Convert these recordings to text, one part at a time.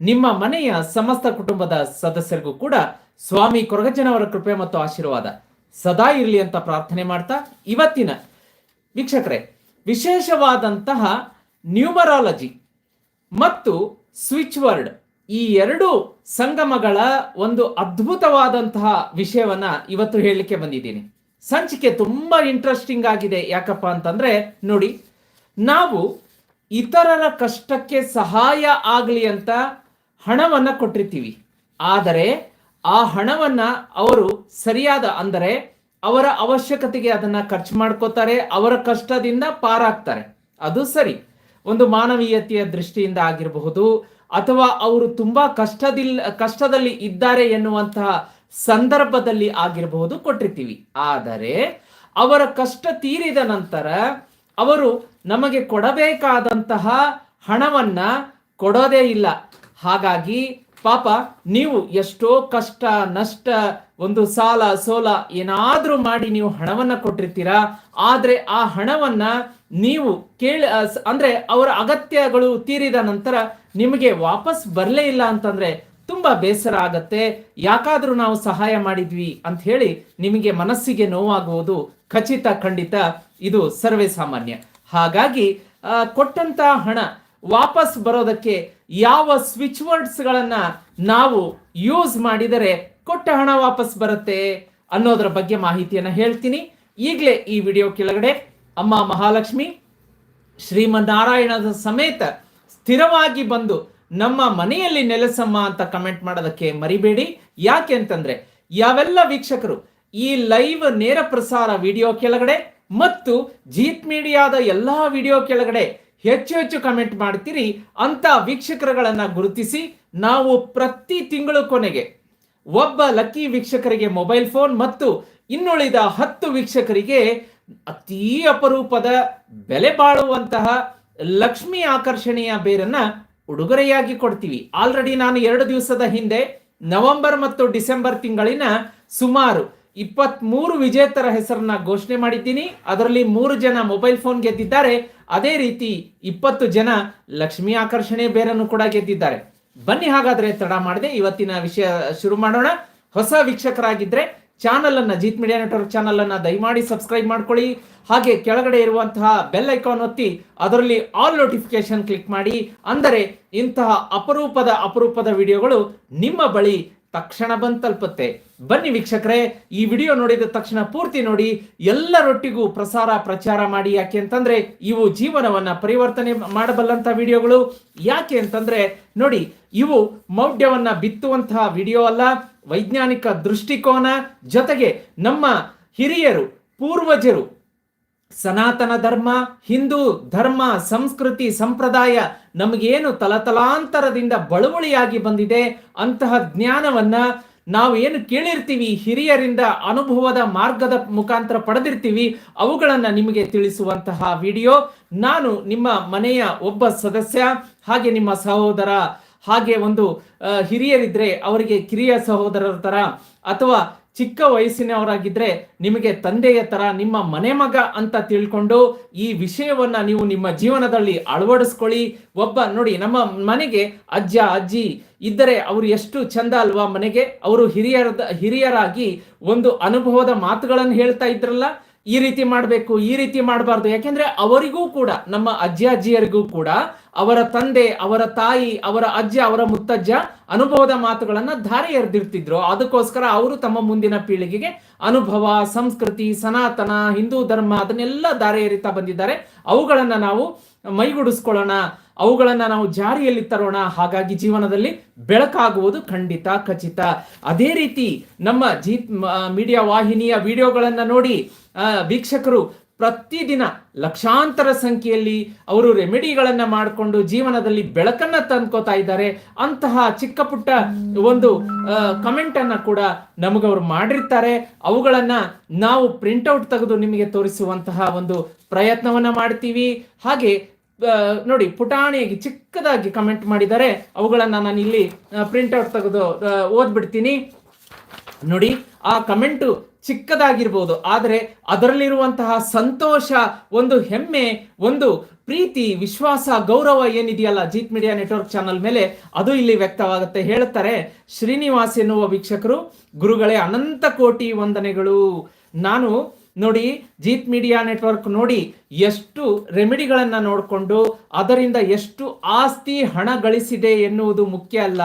ನಿಮ್ಮ ಮನೆಯ ಸಮಸ್ತ ಕುಟುಂಬದ ಸದಸ್ಯರಿಗೂ ಕೂಡ ಸ್ವಾಮಿ ಕೊರಗಜ್ಜನವರ ಕೃಪೆ ಮತ್ತು ಆಶೀರ್ವಾದ ಸದಾ ಇರಲಿ ಅಂತ ಪ್ರಾರ್ಥನೆ ಮಾಡ್ತಾ ಇವತ್ತಿನ ವೀಕ್ಷಕರೇ, ವಿಶೇಷವಾದಂತಹ ನ್ಯೂಮರಾಲಜಿ ಮತ್ತು ಸ್ವಿಚ್ ವರ್ಡ್ ಈ ಎರಡು ಸಂಗಮಗಳ ಒಂದು ಅದ್ಭುತವಾದಂತಹ ವಿಷಯವನ್ನ ಇವತ್ತು ಹೇಳಲಿಕ್ಕೆ ಬಂದಿದ್ದೀನಿ. ಸಂಚಿಕೆ ತುಂಬಾ ಇಂಟ್ರೆಸ್ಟಿಂಗ್ ಆಗಿದೆ. ಯಾಕಪ್ಪ ಅಂತಂದ್ರೆ, ನೋಡಿ, ನಾವು ಇತರರ ಕಷ್ಟಕ್ಕೆ ಸಹಾಯ ಆಗಲಿ ಅಂತ ಹಣವನ್ನ ಕೊಟ್ಟಿರ್ತೀವಿ. ಆದರೆ ಆ ಹಣವನ್ನ ಅವರು ಸರಿಯಾದ ಅಂದರೆ ಅವರ ಅವಶ್ಯಕತೆಗೆ ಅದನ್ನ ಖರ್ಚು ಮಾಡ್ಕೋತಾರೆ, ಅವರ ಕಷ್ಟದಿಂದ ಪಾರಾಗ್ತಾರೆ. ಅದು ಸರಿ. ಒಂದು ಮಾನವೀಯತೆಯ ದೃಷ್ಟಿಯಿಂದ ಆಗಿರಬಹುದು, ಅಥವಾ ಅವರು ತುಂಬಾ ಕಷ್ಟದಿಲ್, ಕಷ್ಟದಲ್ಲಿ ಇದ್ದಾರೆ ಎನ್ನುವಂತಹ ಸಂದರ್ಭದಲ್ಲಿ ಆಗಿರಬಹುದು ಕೊಟ್ಟಿರ್ತೀವಿ. ಆದರೆ ಅವರ ಕಷ್ಟ ತೀರಿದ ನಂತರ ಅವರು ನಮಗೆ ಕೊಡಬೇಕಾದಂತಹ ಹಣವನ್ನ ಕೊಡೋದೇ ಇಲ್ಲ. ಹಾಗಾಗಿ ಪಾಪ ನೀವು ಎಷ್ಟೋ ಕಷ್ಟ, ನಷ್ಟ, ಒಂದು ಸಾಲ, ಸೋಲ ಏನಾದ್ರೂ ಮಾಡಿ ನೀವು ಹಣವನ್ನ ಕೊಟ್ಟಿರ್ತೀರಾ, ಆದ್ರೆ ಆ ಹಣವನ್ನ ನೀವು ಕೇಳಿ, ಅಂದ್ರೆ ಅವರ ಅಗತ್ಯಗಳು ತೀರಿದ ನಂತರ ನಿಮಗೆ ವಾಪಸ್ ಬರಲೇ ಇಲ್ಲ ಅಂತಂದ್ರೆ ತುಂಬಾ ಬೇಸರ ಆಗತ್ತೆ. ಯಾಕಾದ್ರೂ ನಾವು ಸಹಾಯ ಮಾಡಿದ್ವಿ ಅಂತ ಹೇಳಿ ನಿಮಗೆ ಮನಸ್ಸಿಗೆ ನೋವಾಗುವುದು ಖಚಿತ, ಖಂಡಿತ ಇದು ಸರ್ವೇ ಸಾಮಾನ್ಯ. ಹಾಗಾಗಿ ಕೊಟ್ಟಂತ ಹಣ ವಾಪಸ್ ಬರೋದಕ್ಕೆ ಯಾವ ಸ್ವಿಚ್ ವರ್ಡ್ಸ್ ಗಳನ್ನ ನಾವು ಯೂಸ್ ಮಾಡಿದರೆ ಕೊಟ್ಟ ಹಣ ವಾಪಸ್ ಬರುತ್ತೆ ಅನ್ನೋದರ ಬಗ್ಗೆ ಮಾಹಿತಿಯನ್ನು ಹೇಳ್ತೀನಿ. ಈಗಲೇ ಈ ವಿಡಿಯೋ ಕೆಳಗಡೆ ಅಮ್ಮ ಮಹಾಲಕ್ಷ್ಮಿ ಶ್ರೀಮನ್ನಾರಾಯಣದ ಸಮೇತ ಸ್ಥಿರವಾಗಿ ಬಂದು ನಮ್ಮ ಮನೆಯಲ್ಲಿ ನೆಲೆಸಮ್ಮ ಅಂತ ಕಮೆಂಟ್ ಮಾಡೋದಕ್ಕೆ ಮರಿಬೇಡಿ. ಯಾಕೆ ಅಂತಂದ್ರೆ ಯಾವೆಲ್ಲ ವೀಕ್ಷಕರು ಈ ಲೈವ್ ನೇರ ಪ್ರಸಾರ ವಿಡಿಯೋ ಕೆಳಗಡೆ ಮತ್ತು ಜೀತ್ ಮೀಡಿಯಾದ ಎಲ್ಲಾ ವಿಡಿಯೋ ಕೆಳಗಡೆ ಹೆಚ್ಚು ಹೆಚ್ಚು ಕಮೆಂಟ್ ಮಾಡ್ತೀರಿ. ಅಂತ ವೀಕ್ಷಕರುಗಳನ್ನ ಗುರುತಿಸಿ ನಾವು ಪ್ರತಿ ತಿಂಗಳು ಕೊನೆಗೆ ಒಬ್ಬ ಲಕ್ಕಿ ವೀಕ್ಷಕರಿಗೆ ಮೊಬೈಲ್ ಫೋನ್ ಮತ್ತು ಇನ್ನುಳಿದ ಹತ್ತು ವೀಕ್ಷಕರಿಗೆ ಅತೀ ಅಪರೂಪದ ಬೆಲೆ ಬಾಳುವಂತಹ ಲಕ್ಷ್ಮಿ ಆಕರ್ಷಣೆಯ ಬೇರನ್ನ ಉಡುಗೊರೆಯಾಗಿ ಕೊಡ್ತೀವಿ. ಆಲ್ರೆಡಿ ನಾನು ಎರಡು ದಿವಸದ ಹಿಂದೆ ನವೆಂಬರ್ ಮತ್ತು ಡಿಸೆಂಬರ್ ತಿಂಗಳಿನ ಸುಮಾರು ಇಪ್ಪತ್ತ್ ಮೂರು ವಿಜೇತರ ಹೆಸರನ್ನ ಘೋಷಣೆ ಮಾಡಿದ್ದೀನಿ. ಅದರಲ್ಲಿ ಮೂರು ಜನ ಮೊಬೈಲ್ ಫೋನ್ ಗೆದ್ದಿದ್ದಾರೆ. ಅದೇ ರೀತಿ ಇಪ್ಪತ್ತು ಜನ ಲಕ್ಷ್ಮಿ ಆಕರ್ಷಣೆ ಬೇರನ್ನು ಕೂಡ ಗೆದ್ದಿದ್ದಾರೆ. ಬನ್ನಿ ಹಾಗಾದ್ರೆ ತಡ ಮಾಡದೆ. ಇವತ್ತಿನ ವಿಷಯ ಶುರು ಮಾಡೋಣ. ಹೊಸ ವೀಕ್ಷಕರಾಗಿದ್ರೆ ಚಾನಲ್ ಅನ್ನ ಜೀತ್ ಮೀಡಿಯಾ ನೆಟ್ವರ್ಕ್ ಚಾನಲ್ ಅನ್ನ ದಯಮಾಡಿ ಸಬ್ಸ್ಕ್ರೈಬ್ ಮಾಡ್ಕೊಳ್ಳಿ. ಹಾಗೆ ಕೆಳಗಡೆ ಇರುವಂತಹ ಬೆಲ್ ಐಕಾನ್ ಒತ್ತಿ ಅದರಲ್ಲಿ ಆಲ್ ನೋಟಿಫಿಕೇಶನ್ ಕ್ಲಿಕ್ ಮಾಡಿ. ಅಂದರೆ ಇಂತಹ ಅಪರೂಪದ ಅಪರೂಪದ ವಿಡಿಯೋಗಳು ನಿಮ್ಮ ಬಳಿ ತಕ್ಷಣ ಬಂದು ತಲುಪುತ್ತೆ. ಬನ್ನಿ ವೀಕ್ಷಕರೇ, ಈ ವಿಡಿಯೋ ನೋಡಿದ ತಕ್ಷಣ ಪೂರ್ತಿ ನೋಡಿ ಎಲ್ಲರೊಟ್ಟಿಗೂ ಪ್ರಸಾರ ಪ್ರಚಾರ ಮಾಡಿ, ಯಾಕೆ ಅಂತಂದ್ರೆ ಇವು ಜೀವನವನ್ನ ಪರಿವರ್ತನೆ ಮಾಡಬಲ್ಲಂತ ವಿಡಿಯೋಗಳು. ಯಾಕೆ ಅಂತಂದ್ರೆ ನೋಡಿ, ಇವು ಮೌಢ್ಯವನ್ನ ಬಿತ್ತುವಂತಹ ವಿಡಿಯೋ ಅಲ್ಲ, ವೈಜ್ಞಾನಿಕ ದೃಷ್ಟಿಕೋನ ಜೊತೆಗೆ ನಮ್ಮ ಹಿರಿಯರು, ಪೂರ್ವಜರು ಸನಾತನ ಧರ್ಮ, ಹಿಂದೂ ಧರ್ಮ, ಸಂಸ್ಕೃತಿ, ಸಂಪ್ರದಾಯ ನಮಗೇನು ತಲತಲಾಂತರದಿಂದ ಬಳುವಳಿಯಾಗಿ ಬಂದಿದೆ, ಅಂತಹ ಜ್ಞಾನವನ್ನ ನಾವು ಏನು ಕೇಳಿರ್ತೀವಿ, ಹಿರಿಯರಿಂದ ಅನುಭವದ ಮಾರ್ಗದ ಮುಖಾಂತರ ಪಡೆದಿರ್ತೀವಿ, ಅವುಗಳನ್ನು ನಿಮಗೆ ತಿಳಿಸುವಂತಹ ವಿಡಿಯೋ ನಾನು ನಿಮ್ಮ ಮನೆಯ ಒಬ್ಬ ಸದಸ್ಯ, ಹಾಗೆ ನಿಮ್ಮ ಸಹೋದರ, ಹಾಗೆ ಒಂದು ಹಿರಿಯರಿದ್ರೆ ಅವರಿಗೆ ಕಿರಿಯ ಸಹೋದರರ ತರ, ಅಥವಾ ಚಿಕ್ಕ ವಯಸ್ಸಿನವರಾಗಿದ್ರೆ ನಿಮಗೆ ತಂದೆಯ ತರ ನಿಮ್ಮ ಮನೆ ಮಗ ಅಂತ ತಿಳ್ಕೊಂಡು ಈ ವಿಷಯವನ್ನ ನೀವು ನಿಮ್ಮ ಜೀವನದಲ್ಲಿ ಅಳವಡಿಸ್ಕೊಳ್ಳಿ. ಒಬ್ಬ ನೋಡಿ ನಮ್ಮ ಮನೆಗೆ ಅಜ್ಜ, ಅಜ್ಜಿ ಇದ್ದರೆ ಅವರು ಎಷ್ಟು ಚಂದ ಅಲ್ವಾ ಮನೆಗೆ? ಅವರು ಹಿರಿಯರ ಹಿರಿಯರಾಗಿ ಒಂದು ಅನುಭವದ ಮಾತುಗಳನ್ನು ಹೇಳ್ತಾ ಇದ್ರಲ್ಲ? ಈ ರೀತಿ ಮಾಡಬೇಕು, ಈ ರೀತಿ ಮಾಡಬಾರ್ದು. ಯಾಕೆಂದ್ರೆ ಅವರಿಗೂ ಕೂಡ, ನಮ್ಮ ಅಜ್ಜ ಅಜ್ಜಿಯರಿಗೂ ಕೂಡ ಅವರ ತಂದೆ, ಅವರ ತಾಯಿ, ಅವರ ಅಜ್ಜ, ಅವರ ಮುತ್ತಜ್ಜ ಅನುಭವದ ಮಾತುಗಳನ್ನ ಧಾರೆ ಎರೆದಿರ್ತಿದ್ರು. ಅದಕ್ಕೋಸ್ಕರ ಅವರು ತಮ್ಮ ಮುಂದಿನ ಪೀಳಿಗೆಗೆ ಅನುಭವ, ಸಂಸ್ಕೃತಿ, ಸನಾತನ, ಹಿಂದೂ ಧರ್ಮ ಅದನ್ನೆಲ್ಲ ಧಾರೆ ಎರಿತಾ ಬಂದಿದ್ದಾರೆ. ಅವುಗಳನ್ನ ನಾವು ಮೈಗೂಡಿಸ್ಕೊಳ್ಳೋಣ. ಅವುಗಳನ್ನ ನಾವು ಜಾರಿಯಲ್ಲಿ ತರೋಣ. ಹಾಗಾಗಿ ಜೀವನದಲ್ಲಿ ಬೆಳಕಾಗುವುದು ಖಂಡಿತ, ಖಚಿತ. ಅದೇ ರೀತಿ ನಮ್ಮ ಜೀ ಮೀಡಿಯಾ ವಾಹಿನಿಯ ವಿಡಿಯೋಗಳನ್ನು ನೋಡಿ ವೀಕ್ಷಕರು ಪ್ರತಿದಿನ ಲಕ್ಷಾಂತರ ಸಂಖ್ಯೆಯಲ್ಲಿ ಅವರು ರೆಮಿಡಿಗಳನ್ನ ಮಾಡಿಕೊಂಡು ಜೀವನದಲ್ಲಿ ಬೆಳಕನ್ನ ತಂದ್ಕೋತಾ ಇದ್ದಾರೆ. ಅಂತಹ ಚಿಕ್ಕ ಪುಟ್ಟ ಒಂದು ಕಮೆಂಟ್ ಅನ್ನ ಕೂಡ ನಮಗವರು ಮಾಡಿರ್ತಾರೆ. ಅವುಗಳನ್ನ ನಾವು ಪ್ರಿಂಟ್ಔಟ್ ತೆಗೆದು ನಿಮಗೆ ತೋರಿಸುವಂತಹ ಒಂದು ಪ್ರಯತ್ನವನ್ನ ಮಾಡ್ತೀವಿ. ಹಾಗೆ ನೋಡಿ ಪುಟಾಣಿಯಾಗಿ ಚಿಕ್ಕದಾಗಿ ಕಮೆಂಟ್ ಮಾಡಿದ್ದಾರೆ. ಅವುಗಳನ್ನು ನಾನು ಇಲ್ಲಿ ಪ್ರಿಂಟ್ಔಟ್ ತೆಗೆದು ಓದ್ಬಿಡ್ತೀನಿ. ನೋಡಿ, ಆ ಕಮೆಂಟು ಚಿಕ್ಕದಾಗಿರ್ಬೋದು. ಆದರೆ ಅದರಲ್ಲಿರುವಂತಹ ಸಂತೋಷ, ಒಂದು ಹೆಮ್ಮೆ, ಒಂದು ಪ್ರೀತಿ, ವಿಶ್ವಾಸ, ಗೌರವ ಏನಿದೆಯಲ್ಲ ಜೀತ್ ಮೀಡಿಯಾ ನೆಟ್ವರ್ಕ್ ಚಾನಲ್ ಮೇಲೆ, ಅದು ಇಲ್ಲಿ ವ್ಯಕ್ತವಾಗುತ್ತೆ. ಹೇಳ್ತಾರೆ, ಶ್ರೀನಿವಾಸ್ ಎನ್ನುವ ವೀಕ್ಷಕರು ಗುರುಗಳೇ, ಅನಂತ ಕೋಟಿ ವಂದನೆಗಳು. ನಾನು ನೋಡಿ, ಜೀತ್ ಮೀಡಿಯಾ ನೆಟ್ವರ್ಕ್ ನೋಡಿ ಎಷ್ಟು ರೆಮಿಡಿಗಳನ್ನು ನೋಡಿಕೊಂಡು ಅದರಿಂದ ಎಷ್ಟು ಆಸ್ತಿ ಹಣ ಗಳಿಸಿದೆ ಎನ್ನುವುದು ಮುಖ್ಯ ಅಲ್ಲ.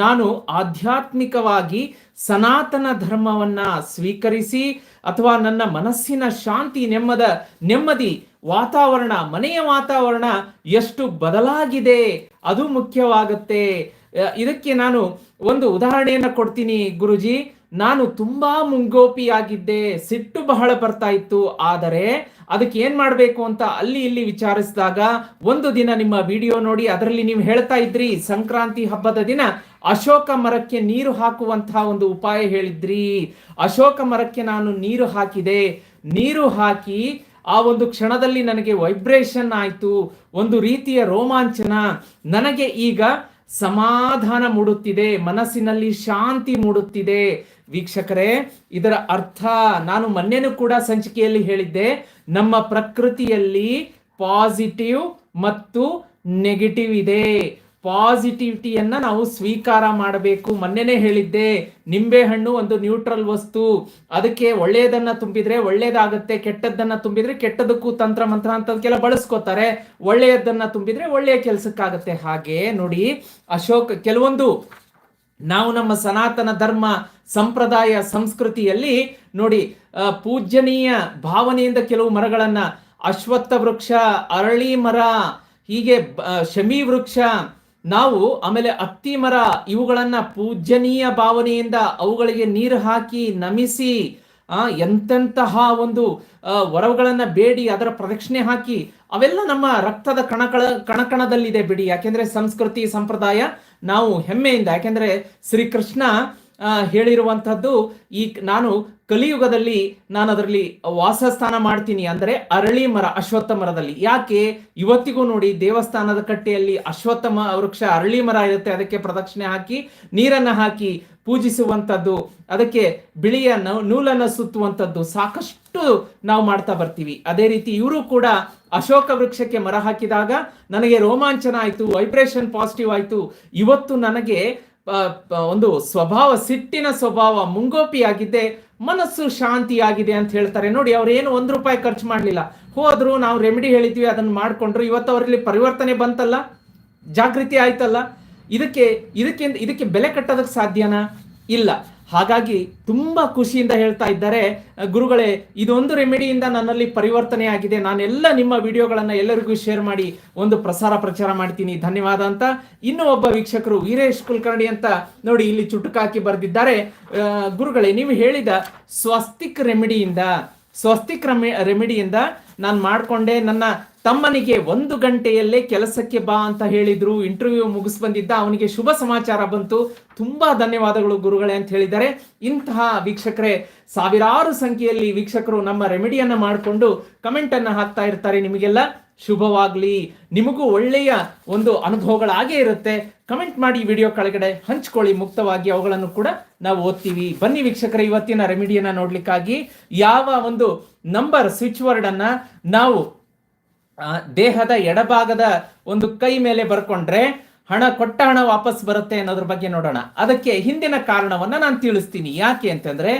ನಾನು ಆಧ್ಯಾತ್ಮಿಕವಾಗಿ ಸನಾತನ ಧರ್ಮವನ್ನು ಸ್ವೀಕರಿಸಿ ಅಥವಾ ನನ್ನ ಮನಸ್ಸಿನ ಶಾಂತಿ, ನೆಮ್ಮದ, ನೆಮ್ಮದಿ, ವಾತಾವರಣ, ಮನೆಯ ವಾತಾವರಣ ಎಷ್ಟು ಬದಲಾಗಿದೆ ಅದು ಮುಖ್ಯವಾಗುತ್ತೆ. ಇದಕ್ಕೆ ನಾನು ಒಂದು ಉದಾಹರಣೆಯನ್ನು ಕೊಡ್ತೀನಿ ಗುರುಜಿ. ನಾನು ತುಂಬಾ ಮುಂಗೋಪಿಯಾಗಿದ್ದೆ, ಸಿಟ್ಟು ಬಹಳ ಬರ್ತಾ ಇತ್ತು, ಆದರೆ ಅದಕ್ಕೆ ಏನ್ ಮಾಡಬೇಕು ಅಂತ ಅಲ್ಲಿ ಇಲ್ಲಿ ವಿಚಾರಿಸಿದಾಗ ಒಂದು ದಿನ ನಿಮ್ಮ ವಿಡಿಯೋ ನೋಡಿ ಅದರಲ್ಲಿ ನೀವು ಹೇಳ್ತಾ ಇದ್ರಿ, ಸಂಕ್ರಾಂತಿ ಹಬ್ಬದ ದಿನ ಅಶೋಕ ಮರಕ್ಕೆ ನೀರು ಹಾಕುವಂತಹ ಒಂದು ಉಪಾಯ ಹೇಳಿದ್ರಿ. ಅಶೋಕ ಮರಕ್ಕೆ ನಾನು ನೀರು ಹಾಕಿದೆ. ನೀರು ಹಾಕಿ ಆ ಒಂದು ಕ್ಷಣದಲ್ಲಿ ನನಗೆ ವೈಬ್ರೇಷನ್ ಆಯಿತು, ಒಂದು ರೀತಿಯ ರೋಮಾಂಚನ. ನನಗೆ ಈಗ ಸಮಾಧಾನ ಮೂಡುತ್ತಿದೆ, ಮನಸ್ಸಿನಲ್ಲಿ ಶಾಂತಿ ಮೂಡುತ್ತಿದೆ. ವೀಕ್ಷಕರೇ, ಇದರ ಅರ್ಥ ನಾನು ಮೊನ್ನೆನೂ ಕೂಡ ಸಂಚಿಕೆಯಲ್ಲಿ ಹೇಳಿದ್ದೆ, ನಮ್ಮ ಪ್ರಕೃತಿಯಲ್ಲಿ ಪಾಸಿಟಿವ್ ಮತ್ತು ನೆಗೆಟಿವ್ ಇದೆ. ಪಾಸಿಟಿವಿಟಿಯನ್ನ ನಾವು ಸ್ವೀಕಾರ ಮಾಡಬೇಕು. ಮೊನ್ನೆನೆ ಹೇಳಿದ್ದೆ ನಿಂಬೆ ಹಣ್ಣು ಒಂದು ನ್ಯೂಟ್ರಲ್ ವಸ್ತು. ಅದಕ್ಕೆ ಒಳ್ಳೆಯದನ್ನ ತುಂಬಿದ್ರೆ ಒಳ್ಳೆಯದಾಗುತ್ತೆ ಕೆಟ್ಟದ್ದನ್ನು ತುಂಬಿದ್ರೆ ಕೆಟ್ಟದಕ್ಕೂ ತಂತ್ರ ಮಂತ್ರ ಅಂತದಕ್ಕೆಲ್ಲ ಬಳಸ್ಕೋತಾರೆ. ಒಳ್ಳೆಯದನ್ನ ತುಂಬಿದ್ರೆ ಒಳ್ಳೆಯ ಕೆಲಸಕ್ಕಾಗತ್ತೆ. ಹಾಗೆ ನೋಡಿ, ಅಶೋಕ್, ಕೆಲವೊಂದು ನಾವು ನಮ್ಮ ಸನಾತನ ಧರ್ಮ, ಸಂಪ್ರದಾಯ, ಸಂಸ್ಕೃತಿಯಲ್ಲಿ ನೋಡಿ ಪೂಜ್ಯನೀಯ ಭಾವನೆಯಿಂದ ಕೆಲವು ಮರಗಳನ್ನು, ಅಶ್ವತ್ಥ ವೃಕ್ಷ ಅರಳಿ ಮರ ಹೀಗೆ ಶಮಿ ವೃಕ್ಷ ನಾವು ಆಮೇಲೆ ಅತ್ತಿ ಮರ, ಇವುಗಳನ್ನ ಪೂಜ್ಯನೀಯ ಭಾವನೆಯಿಂದ ಅವುಗಳಿಗೆ ನೀರು ಹಾಕಿ ನಮಿಸಿ, ಆ, ಎಂತೆಂತಹ ಒಂದು ವರವುಗಳನ್ನ ಬೇಡಿ, ಅದರ ಪ್ರದಕ್ಷಿಣೆ ಹಾಕಿ, ಅವೆಲ್ಲ ನಮ್ಮ ರಕ್ತದ ಕಣಕಳ, ಕಣಕಣದಲ್ಲಿದೆ ಬಿಡಿ. ಯಾಕೆಂದ್ರೆ ಸಂಸ್ಕೃತಿ ಸಂಪ್ರದಾಯ ನಾವು ಹೆಮ್ಮೆಯಿಂದ, ಯಾಕೆಂದ್ರೆ ಶ್ರೀಕೃಷ್ಣ ಆ, ಹೇಳಿರುವಂತಹದ್ದು ಈ ನಾನು ಕಲಿಯುಗದಲ್ಲಿ ನಾನು ಅದರಲ್ಲಿ ವಾಸಸ್ಥಾನ ಮಾಡ್ತೀನಿ ಅಂದ್ರೆ ಅರಳಿ ಮರ ಅಶ್ವತ್ಥ ಮರದಲ್ಲಿ. ಯಾಕೆ? ಇವತ್ತಿಗೂ ನೋಡಿ ದೇವಸ್ಥಾನದ ಕಟ್ಟೆಯಲ್ಲಿ ಅಶ್ವತ್ಥ ಮ ವೃಕ್ಷ ಅರಳಿ ಮರ ಇರುತ್ತೆ. ಅದಕ್ಕೆ ಪ್ರದಕ್ಷಿಣೆ ಹಾಕಿ ನೀರನ್ನ ಹಾಕಿ ಪೂಜಿಸುವಂಥದ್ದು ಅದಕ್ಕೆ ಬಿಳಿಯ ನೂಲನ್ನು ಸುತ್ತುವಂಥದ್ದು ಸಾಕಷ್ಟು ನಾವು ಮಾಡ್ತಾ ಬರ್ತೀವಿ. ಅದೇ ರೀತಿ ಇವರು ಕೂಡ ಅಶೋಕ ವೃಕ್ಷಕ್ಕೆ ಮರ ಹಾಕಿದಾಗ ನನಗೆ ರೋಮಾಂಚನ ಆಯಿತು ವೈಬ್ರೇಷನ್ ಪಾಸಿಟಿವ್ ಆಯಿತು. ಇವತ್ತು ನನಗೆ ಒಂದು ಸ್ವಭಾವ, ಸಿಟ್ಟಿನ ಸ್ವಭಾವ ಮುಂಗೋಪಿಯಾಗಿದ್ದೆ ಮನಸ್ಸು ಶಾಂತಿಯಾಗಿದೆ ಅಂತ ಹೇಳ್ತಾರೆ. ನೋಡಿ, ಅವ್ರು ಏನು ಒಂದು ರೂಪಾಯಿ ಖರ್ಚು ಮಾಡಲಿಲ್ಲ. ಹೋದ್ರು, ನಾವು ರೆಮಿಡಿ ಹೇಳಿದ್ವಿ, ಅದನ್ನು ಮಾಡಿಕೊಂಡ್ರು. ಇವತ್ತು ಅವರಲ್ಲಿ ಪರಿವರ್ತನೆ ಬಂತಲ್ಲ? ಜಾಗೃತಿ ಆಯ್ತಲ್ಲ? ಇದಕ್ಕೆ ಇದಕ್ಕೆ ಇದಕ್ಕೆ ಬೆಲೆ ಕಟ್ಟೋದಕ್ಕೆ ಸಾಧ್ಯನಾ? ಇಲ್ಲ. ಹಾಗಾಗಿ ತುಂಬಾ ಖುಷಿಯಿಂದ ಹೇಳ್ತಾ ಇದ್ದಾರೆ. ಗುರುಗಳೇ, ಇದೊಂದು ರೆಮಿಡಿಯಿಂದ ನನ್ನಲ್ಲಿ ಪರಿವರ್ತನೆ ಆಗಿದೆ ನಾನೆಲ್ಲ ನಿಮ್ಮ ವಿಡಿಯೋಗಳನ್ನ ಎಲ್ಲರಿಗೂ ಶೇರ್ ಮಾಡಿ ಒಂದು ಪ್ರಸಾರ ಪ್ರಚಾರ ಮಾಡ್ತೀನಿ. ಧನ್ಯವಾದ ಅಂತ. ಇನ್ನು ಒಬ್ಬ ವೀಕ್ಷಕರು ವೀರೇಶ್ ಕುಲಕರ್ಣಿ ಅಂತ ನೋಡಿ ಇಲ್ಲಿ ಚುಟುಕಾಕಿ ಬರೆದಿದ್ದಾರೆ. ಗುರುಗಳೇ, ನೀವು ಹೇಳಿದ ಸ್ವಸ್ತಿಕ್ ರೆಮಿಡಿಯಿಂದ, ಸ್ವಸ್ತಿಕ್ ರೆಮಿ, ರೆಮಿಡಿಯಿಂದ ನಾನು ಮಾಡಿಕೊಂಡೆ. ನನ್ನ ತಮ್ಮನಿಗೆ ಒಂದು ಗಂಟೆಯಲ್ಲೇ ಕೆಲಸಕ್ಕೆ ಬಾ ಅಂತ ಹೇಳಿದ್ರು ಇಂಟರ್ವ್ಯೂ ಮುಗಿಸ್ ಬಂದಿದ್ದ ಅವನಿಗೆ ಶುಭ ಸಮಾಚಾರ ಬಂತು. ತುಂಬಾ ಧನ್ಯವಾದಗಳು ಗುರುಗಳೇ ಅಂತ ಹೇಳಿದ್ದಾರೆ. ಇಂತಹ ವೀಕ್ಷಕರೇ, ಸಾವಿರಾರು ಸಂಖ್ಯೆಯಲ್ಲಿ ವೀಕ್ಷಕರು ನಮ್ಮ ರೆಮಿಡಿಯನ್ನ ಮಾಡಿಕೊಂಡು ಕಮೆಂಟ್ ಅನ್ನ ಹಾಕ್ತಾ ಇರ್ತಾರೆ ನಿಮಗೆಲ್ಲ. ಶುಭವಾಗ್ಲಿ. ನಿಮಗೂ ಒಳ್ಳೆಯ ಒಂದು ಅನುಭವಗಳಾಗೇ ಇರುತ್ತೆ. ಕಮೆಂಟ್ ಮಾಡಿ ವಿಡಿಯೋ ಕೆಳಗಡೆ ಹಂಚ್ಕೊಳ್ಳಿ. ಮುಕ್ತವಾಗಿ ಅವುಗಳನ್ನು ಕೂಡ ನಾವು ಓದ್ತೀವಿ. ಬನ್ನಿ ವೀಕ್ಷಕರ, ಇವತ್ತಿನ ರೆಮಿಡಿಯನ್ನ ನೋಡ್ಲಿಕ್ಕಾಗಿ ಯಾವ ಒಂದು ನಂಬರ್ ಸ್ವಿಚ್ ವರ್ಡ್ ಅನ್ನ ನಾವು ದೇಹದ ಎಡಭಾಗದ ಒಂದು ಕೈ ಮೇಲೆ ಬರ್ಕೊಂಡ್ರೆ ಹಣ, ಕೊಟ್ಟ ಹಣ ವಾಪಸ್ ಬರುತ್ತೆ ಅನ್ನೋದ್ರ ಬಗ್ಗೆ ನೋಡೋಣ. ಅದಕ್ಕೆ ಹಿಂದಿನ ಕಾರಣವನ್ನ ನಾನು ತಿಳಿಸ್ತೀನಿ. ಯಾಕೆ ಅಂತಂದ್ರೆ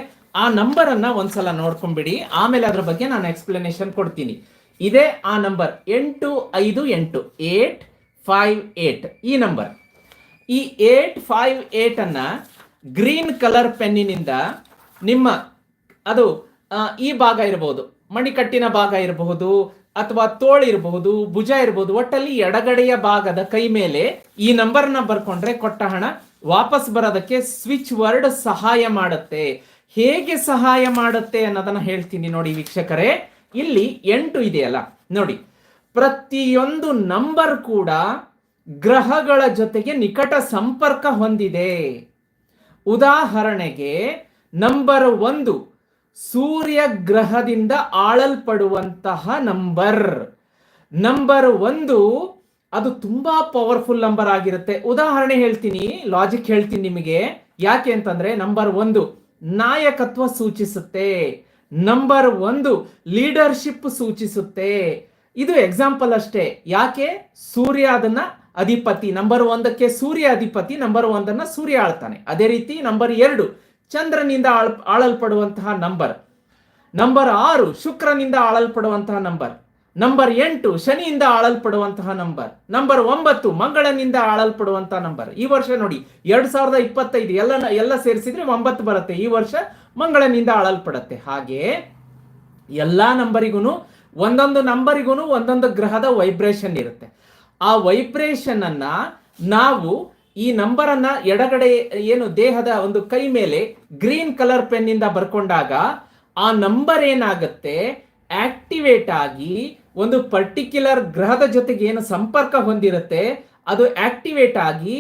ಆ ನಂಬರ್ ಅನ್ನ ಒಂದ್ಸಲ ನೋಡ್ಕೊಂಡ್ಬಿಡಿ ಆಮೇಲೆ ಅದ್ರ ಬಗ್ಗೆ ನಾನು ಎಕ್ಸ್ಪ್ಲನೇಷನ್ ಕೊಡ್ತೀನಿ. ಇದೇ ಆ ನಂಬರ್, ಎಂಟು ಐದು ಎಂಟು, ಏಟ್ ಫೈವ್ ಏಟ್. ಈ ನಂಬರ್. ಈ ಏಟ್ ಫೈವ್ ಏಟ್ ಅನ್ನ ಗ್ರೀನ್ ಕಲರ್ ಪೆನ್ನಿನಿಂದ ನಿಮ್ಮ, ಅದು ಈ ಭಾಗ ಇರಬಹುದು ಮಣಿಕಟ್ಟಿನ ಭಾಗ ಇರಬಹುದು ಅಥವಾ ತೋಳು ಇರಬಹುದು, ಭುಜ ಇರಬಹುದು, ಒಟ್ಟಲ್ಲಿ ಎಡಗಡೆಯ ಭಾಗದ ಕೈ ಮೇಲೆ ಈ ನಂಬರ್ನ ಬರ್ಕೊಂಡ್ರೆ ಕೊಟ್ಟ ಹಣ ವಾಪಸ್ ಬರೋದಕ್ಕೆ ಸ್ವಿಚ್ ವರ್ಡ್ ಸಹಾಯ ಮಾಡುತ್ತೆ. ಹೇಗೆ ಸಹಾಯ ಮಾಡುತ್ತೆ ಅನ್ನೋದನ್ನ ಹೇಳ್ತೀನಿ ನೋಡಿ ವೀಕ್ಷಕರೇ. ಇಲ್ಲಿ ಎಂಟು ಇದೆಯಲ್ಲ, ನೋಡಿ. ಪ್ರತಿಯೊಂದು ನಂಬರ್ ಕೂಡ ಗ್ರಹಗಳ ಜೊತೆಗೆ ನಿಕಟ ಸಂಪರ್ಕ ಹೊಂದಿದೆ. ಉದಾಹರಣೆಗೆ ನಂಬರ್ ಒಂದು ಸೂರ್ಯ ಗ್ರಹದಿಂದ ಆಳಲ್ಪಡುವಂತಹ ನಂಬರ್. ನಂಬರ್ ಒಂದು, ಅದು ತುಂಬಾ ಪವರ್ಫುಲ್ ನಂಬರ್ ಆಗಿರುತ್ತೆ. ಉದಾಹರಣೆ ಹೇಳ್ತೀನಿ ಲಾಜಿಕ್ ಹೇಳ್ತೀನಿ ನಿಮಗೆ. ಯಾಕೆ ಅಂತಂದ್ರೆ ನಂಬರ್ ಒಂದು, ನಾಯಕತ್ವ ಸೂಚಿಸುತ್ತೆ. ನಂಬರ್ ಒಂದು ಲೀಡರ್ಶಿಪ್ ಸೂಚಿಸುತ್ತೆ. ಇದು ಎಕ್ಸಾಂಪಲ್ ಅಷ್ಟೇ. ಯಾಕೆ? ಸೂರ್ಯ ಅದನ್ನ ಅಧಿಪತಿ ನಂಬರ್ ಒಂದಕ್ಕೆ ಸೂರ್ಯ ಅಧಿಪತಿ ನಂಬರ್ ಒಂದನ್ನ ಸೂರ್ಯ ಆಳ್ತಾನೆ. ಅದೇ ರೀತಿ ನಂಬರ್ ಎರಡು ಚಂದ್ರನಿಂದ ಆಳ್, ಆಳಲ್ಪಡುವಂತಹ ನಂಬರ್. ನಂಬರ್ ಆರು, ಶುಕ್ರನಿಂದ ಆಳಲ್ಪಡುವಂತಹ ನಂಬರ್. ನಂಬರ್ ಎಂಟು, ಶನಿಯಿಂದ ಆಳಲ್ಪಡುವಂತಹ ನಂಬರ್. ನಂಬರ್ ಒಂಬತ್ತು, ಮಂಗಳನಿಂದ ಆಳಲ್ಪಡುವಂತಹ ನಂಬರ್. ಈ ವರ್ಷ ನೋಡಿ, ಎರಡ್ ಸಾವಿರದ ಇಪ್ಪತ್ತೈದು ಎಲ್ಲ ಎಲ್ಲ ಸೇರಿಸಿದ್ರೆ ಒಂಬತ್ತು ಬರುತ್ತೆ. ಈ ವರ್ಷ ಮಂಗಳನಿಂದ ಆಳಲ್ಪಡುತ್ತೆ. ಹಾಗೆ ಎಲ್ಲಾ ನಂಬರಿಗೂ ಒಂದೊಂದು ನಂಬರಿಗೂ ಒಂದೊಂದು ಗ್ರಹದ ವೈಬ್ರೇಷನ್ ಇರುತ್ತೆ. ಆ ವೈಬ್ರೇಷನ್ ಅನ್ನ ನಾವು ಈ ನಂಬರ್ ಅನ್ನ ಎಡಗಡೆ ಏನು ದೇಹದ ಒಂದು ಕೈ ಮೇಲೆ ಗ್ರೀನ್ ಕಲರ್ ಪೆನ್ ಇಂದ ಬರ್ಕೊಂಡಾಗ ಆ ನಂಬರ್ ಏನಾಗುತ್ತೆ? ಆಕ್ಟಿವೇಟ್ ಆಗಿ ಒಂದು ಪರ್ಟಿಕ್ಯುಲರ್ ಗ್ರಹದ ಜೊತೆಗೆ ಏನು ಸಂಪರ್ಕ ಹೊಂದಿರುತ್ತೆ? ಅದು ಆಕ್ಟಿವೇಟ್ ಆಗಿ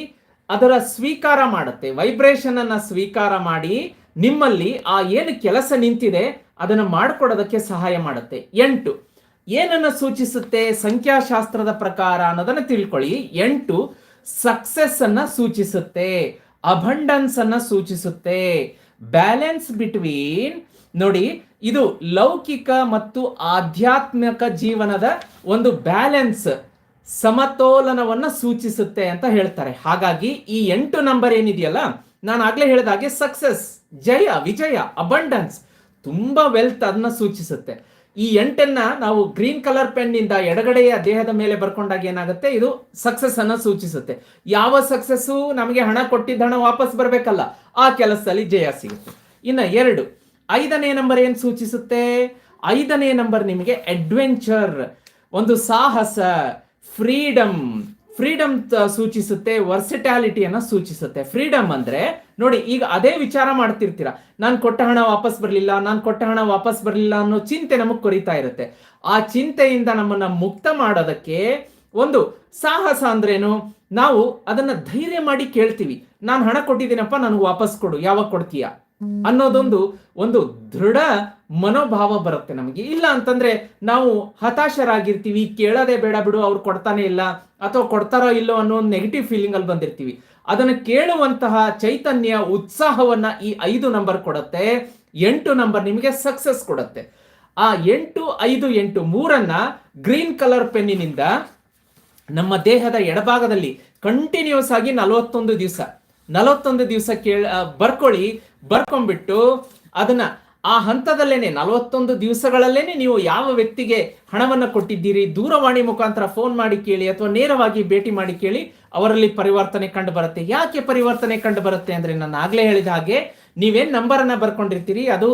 ಅದರ ಸ್ವೀಕಾರ ಮಾಡುತ್ತೆ. ವೈಬ್ರೇಷನ್ ಅನ್ನ ಸ್ವೀಕಾರ ಮಾಡಿ ನಿಮ್ಮಲ್ಲಿ ಆ ಏನು ಕೆಲಸ ನಿಂತಿದೆ ಅದನ್ನು ಮಾಡಿಕೊಡೋದಕ್ಕೆ ಸಹಾಯ ಮಾಡುತ್ತೆ. ಎಂಟು, ಏನನ್ನ ಸೂಚಿಸುತ್ತೆ? ಸಂಖ್ಯಾಶಾಸ್ತ್ರದ ಪ್ರಕಾರ ಅನ್ನೋದನ್ನ ತಿಳ್ಕೊಳ್ಳಿ. ಎಂಟು ಸಕ್ಸೆಸ್ ಅನ್ನ ಸೂಚಿಸುತ್ತೆ ಅಬಂಡನ್ಸ್ ಅನ್ನ ಸೂಚಿಸುತ್ತೆ. ಬ್ಯಾಲೆನ್ಸ್ ಬಿಟ್ವೀನ್ ನೋಡಿ, ಇದು ಲೌಕಿಕ ಮತ್ತು ಆಧ್ಯಾತ್ಮಿಕ ಜೀವನದ ಒಂದು ಬ್ಯಾಲೆನ್ಸ್ ಸಮತೋಲನವನ್ನ ಸೂಚಿಸುತ್ತೆ ಅಂತ ಹೇಳ್ತಾರೆ. ಹಾಗಾಗಿ ಈ ಎಂಟು ನಂಬರ್ ಏನಿದೆಯಲ್ಲ, ನಾನು ಆಗ್ಲೇ ಹೇಳಿದ ಹಾಗೆ ಸಕ್ಸಸ್ ಜಯ, ವಿಜಯ ಅಬಂಡನ್ಸ್ ತುಂಬಾ ವೆಲ್ತ್ ಅದನ್ನ ಸೂಚಿಸುತ್ತೆ. ಈ ಎಂಟನ್ನ ನಾವು ಗ್ರೀನ್ ಕಲರ್ ಪೆನ್ ಇಂದ ಎಡಗಡೆಯ ದೇಹದ ಮೇಲೆ ಬರ್ಕೊಂಡಾಗ ಏನಾಗುತ್ತೆ? ಇದು ಸಕ್ಸಸ್ ಅನ್ನ ಸೂಚಿಸುತ್ತೆ. ಯಾವ ಸಕ್ಸಸ್ಸು ನಮಗೆ ಹಣ ಕೊಟ್ಟಿದ್ದ ಹಣ ವಾಪಸ್ ಬರಬೇಕಲ್ಲ, ಆ ಕೆಲಸದಲ್ಲಿ ಜಯ ಸಿಗುತ್ತೆ. ಇನ್ನು ಎರಡು, ಐದನೇ ನಂಬರ್ ಏನು ಸೂಚಿಸುತ್ತೆ? ಐದನೇ ನಂಬರ್ ನಿಮಗೆ ಅಡ್ವೆಂಚರ್ ಒಂದು ಸಾಹಸ ಫ್ರೀಡಮ್ ಫ್ರೀಡಮ್ ಸೂಚಿಸುತ್ತೆ ವರ್ಸಿಟ್ಯಾಲಿಟಿಯನ್ನು ಸೂಚಿಸುತ್ತೆ. ಫ್ರೀಡಮ್ ಅಂದ್ರೆ ನೋಡಿ, ಈಗ ಅದೇ ವಿಚಾರ ಮಾಡ್ತಿರ್ತೀರಾ? ನಾನು ಕೊಟ್ಟ ಹಣ ವಾಪಸ್ ಬರಲಿಲ್ಲ, ನಾನು ಕೊಟ್ಟ ಹಣ ವಾಪಸ್ ಬರಲಿಲ್ಲ ಅನ್ನೋ ಚಿಂತೆ ನಮಗೆ ಕೊರಿತಾ ಇರುತ್ತೆ. ಆ ಚಿಂತೆಯಿಂದ ನಮ್ಮನ್ನ ಮುಕ್ತ ಮಾಡೋದಕ್ಕೆ ಒಂದು ಸಾಹಸ ಅಂದ್ರೇನು? ನಾವು ಅದನ್ನ ಧೈರ್ಯ ಮಾಡಿ ಕೇಳ್ತೀವಿ. ನಾನು ಹಣ ಕೊಟ್ಟಿದ್ದೀನಪ್ಪ, ನನಗೆ ವಾಪಸ್ ಕೊಡು, ಯಾವಾಗ ಕೊಡ್ತೀಯ? ಅನ್ನೋದೊಂದು ಒಂದು ದೃಢ ಮನೋಭಾವ ಬರುತ್ತೆ ನಮಗೆ. ಇಲ್ಲ ಅಂತಂದ್ರೆ ನಾವು ಹತಾಶರಾಗಿರ್ತೀವಿ, ಕೇಳೋದೇ ಬೇಡ ಬಿಡು, ಅವ್ರು ಕೊಡ್ತಾನೆ ಇಲ್ಲ, ಅಥವಾ ಕೊಡ್ತಾರೋ ಇಲ್ಲೋ ಅನ್ನೋ ಒಂದು ನೆಗೆಟಿವ್ ಫೀಲಿಂಗ್ ಅಲ್ಲಿ ಬಂದಿರ್ತೀವಿ. ಅದನ್ನು ಕೇಳುವಂತಹ ಚೈತನ್ಯ ಉತ್ಸಾಹವನ್ನ ಈ ಐದು ನಂಬರ್ ಕೊಡುತ್ತೆ. ಎಂಟು ನಂಬರ್ ನಿಮಗೆ ಸಕ್ಸಸ್ ಕೊಡುತ್ತೆ. ಆ ಎಂಟು, ಐದು, ಎಂಟು, ಮೂರನ್ನ ಗ್ರೀನ್ ಕಲರ್ ಪೆನ್ನಿನಿಂದ ನಮ್ಮ ದೇಹದ ಎಡಭಾಗದಲ್ಲಿ ಕಂಟಿನ್ಯೂಸ್ ಆಗಿ ನಲವತ್ತೊಂದು ದಿವಸ ನಲವತ್ತೊಂದು ದಿವಸ ಕೇಳ ಬರ್ಕೊಳ್ಳಿ, ಬರ್ಕೊಂಡ್ಬಿಟ್ಟು ಅದನ್ನ ಆ ಹಂತದಲ್ಲೇನೆ, ನಲವತ್ತೊಂದು ದಿವಸಗಳಲ್ಲೇನೆ ನೀವು ಯಾವ ವ್ಯಕ್ತಿಗೆ ಹಣವನ್ನು ಕೊಟ್ಟಿದ್ದೀರಿ, ದೂರವಾಣಿ ಮುಖಾಂತರ ಫೋನ್ ಮಾಡಿ ಕೇಳಿ ಅಥವಾ ನೇರವಾಗಿ ಭೇಟಿ ಮಾಡಿ ಕೇಳಿ ಅವರಲ್ಲಿ ಪರಿವರ್ತನೆ ಕಂಡು ಬರುತ್ತೆ. ಯಾಕೆ ಪರಿವರ್ತನೆ ಕಂಡು ಬರುತ್ತೆ ಅಂದ್ರೆ ನಾನು ಆಗಲೇ ಹೇಳಿದ ಹಾಗೆ ನೀವೇನ್ ನಂಬರನ್ನು ಬರ್ಕೊಂಡಿರ್ತೀರಿ, ಅದು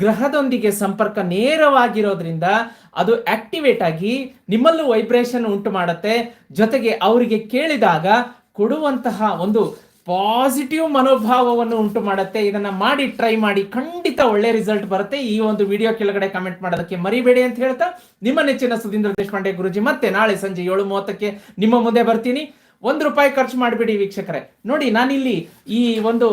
ಗ್ರಹದೊಂದಿಗೆ ಸಂಪರ್ಕ ನೇರವಾಗಿರೋದ್ರಿಂದ ಅದು ಆಕ್ಟಿವೇಟ್ ಆಗಿ ನಿಮ್ಮಲ್ಲೂ ವೈಬ್ರೇಷನ್ ಉಂಟು ಮಾಡುತ್ತೆ. ಜೊತೆಗೆ ಅವರಿಗೆ ಕೇಳಿದಾಗ ಕೊಡುವಂತಹ ಒಂದು ಪಾಸಿಟಿವ್ ಮನೋಭಾವವನ್ನು ಉಂಟು ಮಾಡುತ್ತೆ. ಇದನ್ನ ಮಾಡಿ ಟ್ರೈ ಮಾಡಿ ಖಂಡಿತ ಒಳ್ಳೆ ರಿಸಲ್ಟ್ ಬರುತ್ತೆ. ಈ ಒಂದು ವಿಡಿಯೋ ಕೆಳಗಡೆ ಕಮೆಂಟ್ ಮಾಡೋದಕ್ಕೆ ಮರಿಬೇಡಿ ಅಂತ ಹೇಳ್ತಾ ನಿಮ್ಮ ನೆಚ್ಚಿನ ಸುಧೀಂದ್ರ ದೇಶಪಾಂಡೆ ಗುರುಜಿ ಮತ್ತೆ ನಾಳೆ ಸಂಜೆ ಏಳು ಮೂವತ್ತಕ್ಕೆ ನಿಮ್ಮ ಮುಂದೆ ಬರ್ತೀನಿ. ಒಂದು ರೂಪಾಯಿ ಖರ್ಚು ಮಾಡಿಬಿಡಿ ವೀಕ್ಷಕರೇ. ನೋಡಿ, ನಾನಿಲ್ಲಿ ಈ ಒಂದು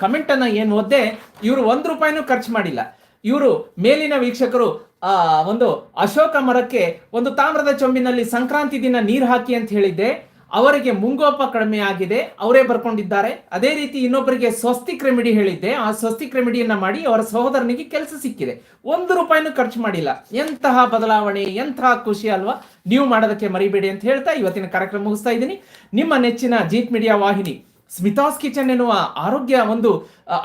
ಕಮೆಂಟ್ ಅನ್ನ ಏನು ಓದ್ದೆ, ಇವರು ಒಂದು ರೂಪಾಯಿನೂ ಖರ್ಚು ಮಾಡಿಲ್ಲ. ಇವರು ಮೇಲಿನ ವೀಕ್ಷಕರು, ಆ, ಒಂದು ಅಶೋಕ ಮರಕ್ಕೆ ಒಂದು ತಾಮ್ರದ ಚೊಂಬಿನಲ್ಲಿ ಸಂಕ್ರಾಂತಿ ದಿನ ನೀರು ಹಾಕಿ ಅಂತ ಹೇಳಿದ್ದೆ. ಅವರಿಗೆ ಮುಂಗೋಪ ಕಡಿಮೆ ಆಗಿದೆ, ಅವರೇ ಬರ್ಕೊಂಡಿದ್ದಾರೆ. ಅದೇ ರೀತಿ ಇನ್ನೊಬ್ಬರಿಗೆ ಸ್ವಸ್ತಿ ಕ್ರೆಮಿಡಿ ಹೇಳಿದ್ದೆ. ಆ ಸ್ವಸ್ತಿ ರೆಮಿಡಿಯನ್ನ ಮಾಡಿ ಅವರ ಸಹೋದರನಿಗೆ ಕೆಲಸ ಸಿಕ್ಕಿದೆ. ಒಂದು ರೂಪಾಯಿನೂ ಖರ್ಚು ಮಾಡಿಲ್ಲ. ಎಂತಹ ಬದಲಾವಣೆ, ಎಂತಹ ಖುಷಿ ಅಲ್ವಾ? ನೀವು ಮಾಡೋದಕ್ಕೆ ಮರಿಬೇಡಿ ಅಂತ ಹೇಳ್ತಾ ಇವತ್ತಿನ ಕಾರ್ಯಕ್ರಮ ಮುಗಿಸ್ತಾ ಇದ್ದೀನಿ. ನಿಮ್ಮ ನೆಚ್ಚಿನ ಜೀತ್ ಮೀಡಿಯಾ ವಾಹಿನಿ ಸ್ಮಿತಾಸ್ ಕಿಚನ್ ಎನ್ನುವ ಆರೋಗ್ಯ ಒಂದು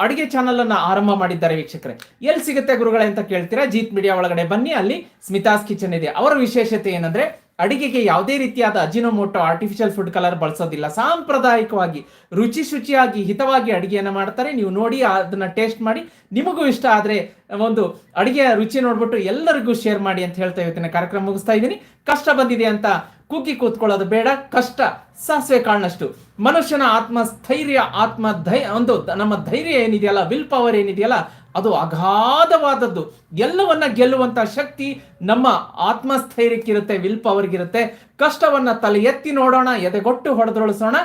ಅಡುಗೆ ಚಾನಲ್ ಅನ್ನ ಆರಂಭ ಮಾಡಿದ್ದಾರೆ ವೀಕ್ಷಕರೇ. ಎಲ್ಲಿ ಸಿಗುತ್ತೆ ಗುರುಗಳೇ ಅಂತ ಕೇಳ್ತೀರಾ? ಜೀತ್ ಮೀಡಿಯಾ ಒಳಗಡೆ ಬನ್ನಿ. ಅಲ್ಲಿ ಸ್ಮಿತಾಸ್ ಕಿಚನ್ ಇದೆ. ಅವರ ವಿಶೇಷತೆ ಏನಂದ್ರೆ ಅಡಿಗೆಗೆ ಯಾವುದೇ ರೀತಿಯಾದ ಅಜಿನೋಮೋಟೋ ಆರ್ಟಿಫಿಷಿಯಲ್ ಫುಡ್ ಕಲರ್ ಬಳಸೋದಿಲ್ಲ. ಸಾಂಪ್ರದಾಯಿಕವಾಗಿ ರುಚಿ ಶುಚಿಯಾಗಿ ಹಿತವಾಗಿ ಅಡುಗೆಯನ್ನು ಮಾಡ್ತಾರೆ. ನೀವು ನೋಡಿ, ಅದನ್ನ ಟೇಸ್ಟ್ ಮಾಡಿ. ನಿಮಗೂ ಇಷ್ಟ ಆದ್ರೆ, ಒಂದು ಅಡಿಗೆಯ ರುಚಿ ನೋಡ್ಬಿಟ್ಟು ಎಲ್ಲರಿಗೂ ಶೇರ್ ಮಾಡಿ ಅಂತ ಹೇಳ್ತಾ ಇವತ್ತಿನ ಕಾರ್ಯಕ್ರಮ ಮುಗಿಸ್ತಾ ಇದ್ದೀನಿ. ಕಷ್ಟ ಬಂದಿದೆ ಅಂತ ಕುಗ್ಗಿ ಕೂತ್ಕೊಳ್ಳೋದು ಬೇಡ. ಕಷ್ಟ ಸಾಸಿವೆ ಕಾಣಷ್ಟು ಮನುಷ್ಯನ ಆತ್ಮಸ್ಥೈರ್ಯ ಆತ್ಮ ಧೈ ಒಂದು ನಮ್ಮ ಧೈರ್ಯ ಏನಿದೆಯಲ್ಲ ವಿಲ್ ಪವರ್ ಏನಿದೆಯಲ್ಲ ಅದು ಅಗಾಧವಾದದ್ದು. ಎಲ್ಲವನ್ನ ಗೆಲ್ಲುವಂತ ಶಕ್ತಿ ನಮ್ಮ ಆತ್ಮಸ್ಥೈರ್ಯಕ್ಕಿರುತ್ತೆ ವಿಲ್ ಪವರ್ಗಿರುತ್ತೆ ಕಷ್ಟವನ್ನ ತಲೆ ಎತ್ತಿ ನೋಡೋಣ, ಎದೆಗೊಟ್ಟು ಹೊಡೆದೊಳಿಸೋಣ,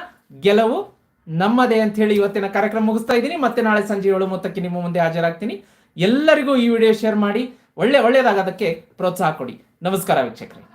ಗೆಲುವು ನಮ್ಮದೇ ಅಂತ ಹೇಳಿ ಇವತ್ತಿನ ಕಾರ್ಯಕ್ರಮ ಮುಗಿಸ್ತಾ ಇದ್ದೀನಿ. ಮತ್ತೆ ನಾಳೆ ಸಂಜೆ ಏಳು ಮೊತ್ತಕ್ಕೆ ನಿಮ್ಮ ಮುಂದೆ ಹಾಜರಾಗ್ತೀನಿ. ಎಲ್ಲರಿಗೂ ಈ ವಿಡಿಯೋ ಶೇರ್ ಮಾಡಿ, ಒಳ್ಳೆ ಒಳ್ಳೆಯದಾಗೋದಕ್ಕೆ ಪ್ರೋತ್ಸಾಹ ಕೊಡಿ. ನಮಸ್ಕಾರ ವೀಕ್ಷಕರೇ.